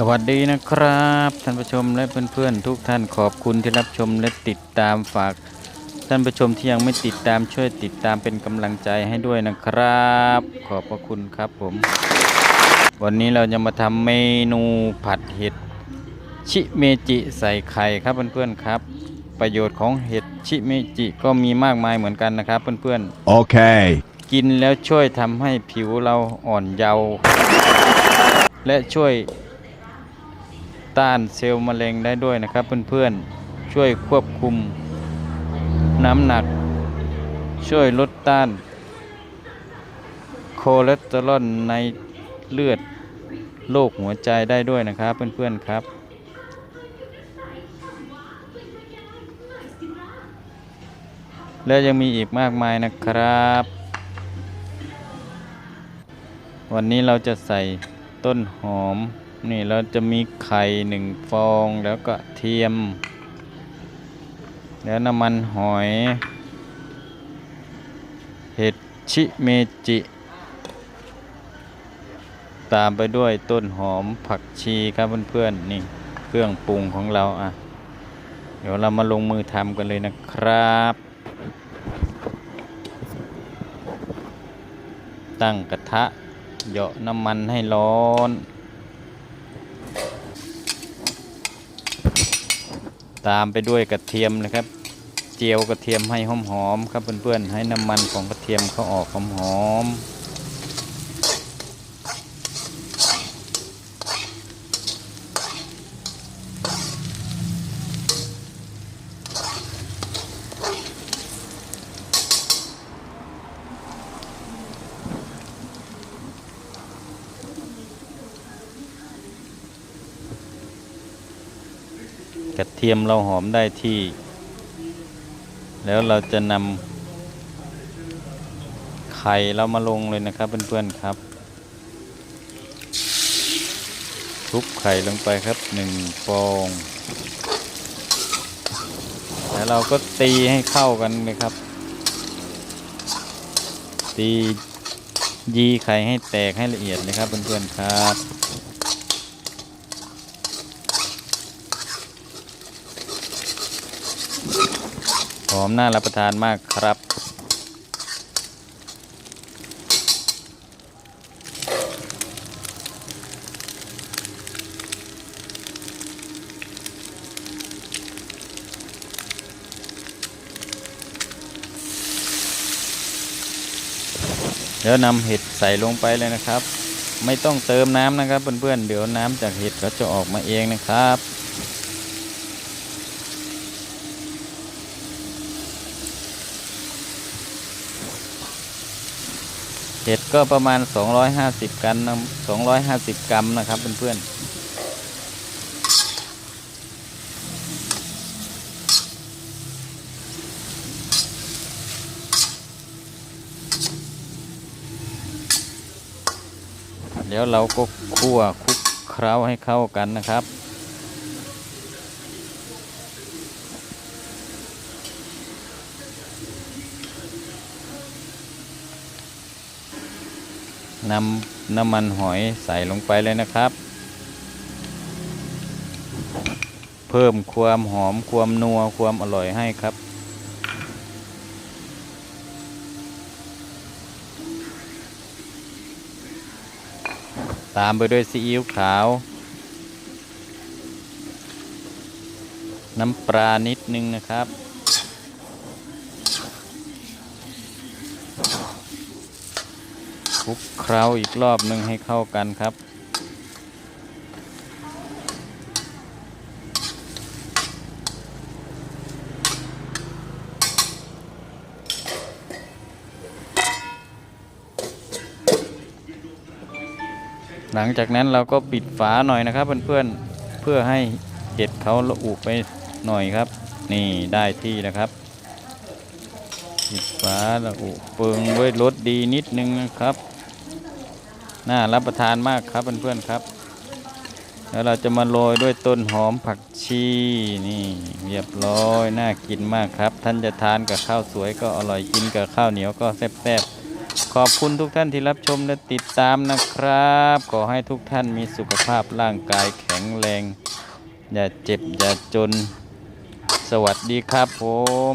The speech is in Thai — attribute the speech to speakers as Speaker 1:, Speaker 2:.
Speaker 1: สวัสดีนะครับท่านผู้ชมและเพื่อนๆทุกท่านขอบคุณที่รับชมและติดตามฝาก ท่านผู้ชมที่ยังไม่ติดตามช่วยติดตามเป็นกำลังใจให้ด้วยนะครับ ขอบพระคุณครับผม วันนี้เราจะมาทำเมนูผัดเห็ดชิเมจิใส่ไข่ครับเพื่อนๆครับ ประโยชน์ของเห็ดชิเมจิก็มีมากมายเหมือนกันนะครับเพื่อนๆ
Speaker 2: Okay.
Speaker 1: กินแล้วช่วยทำให้ผิวเราอ่อนเยาว์และช่วย ต้านเซลล์มะเร็งได้ด้วยนะครับเพื่อนๆ ช่วยควบคุมน้ำหนัก ช่วยลดต้านคอเลสเตอรอลในเลือดโรคหัวใจได้ด้วยนะครับเพื่อนๆครับ และยังมีอีกมากมายนะครับ วันนี้เราจะใส่ต้นหอม นี่เราจะมีไข่หนึ่งฟองแล้วก็เทียม แล้วน้ำมันหอย เห็ดชิเมจิ ตามไปด้วยต้นหอมผักชีครับเพื่อนๆนี่เครื่องปรุงของเราอะ เดี๋ยวเรามาลงมือทำกันเลยนะครับ ตั้งกระทะเหยาะน้ำมันให้ร้อน ตามไปด้วยกระเทียมนะครับ เจียวกระเทียมให้หอมๆครับเพื่อนๆให้น้ำมันของกระเทียมเขาออกหอมๆ กระเทียมเราหอมได้ที่ แล้วเราจะนำไข่เรามาลงเลยนะครับเพื่อนๆครับทุบไข่ลงไปครับหนึ่งฟองแล้วเราก็ตีให้เข้ากันเลยครับ ตียีไข่ให้แตกให้ละเอียดเลยครับเพื่อนๆครับ หอมน่ารับประทานมากครับ เดี๋ยวนำเห็ดใส่ลงไปเลยนะครับ ไม่ต้องเติมน้ำนะครับเพื่อนๆเดี๋ยวน้ำจากเห็ดก็จะออกมาเองนะครับ เห็ดก็ประมาณ 250กรัมนะ250 กรัมนะครับเพื่อนๆเดี๋ยวเราก็คั่วคลุกเคล้าให้เข้ากันนะครับ นำน้ำมันหอยใส่ลงไปเลยนะครับ เพิ่มความหอมความนัวความอร่อยให้ครับ ตามไปด้วยซีอิ๊วขาว น้ำปลานิดนึงนะครับ ลุกเคล้าอีกรอบหนึ่งให้เข้ากันครับ หลังจากนั้นเราก็ปิดฝาหน่อยนะครับเพื่อนๆเพื่อให้เห็ดเขาละอุไปหน่อยครับ นี่ได้ที่นะครับปิดฝาละอุเปิงด้วยรสดีนิดนึงนะครับ น่ารับประทานมากครับเพื่อนๆครับ แล้วเราจะมาโรยด้วยต้นหอมผักชีนี่เรียบร้อยน่ากินมากครับ ท่านจะทานกับข้าวสวยก็อร่อยกินกับข้าวเหนียวก็แซ่บๆขอบคุณทุกท่านที่รับชมและติดตามนะครับ ขอให้ทุกท่านมีสุขภาพร่างกายแข็งแรง อย่าเจ็บอย่าจน สวัสดีครับผม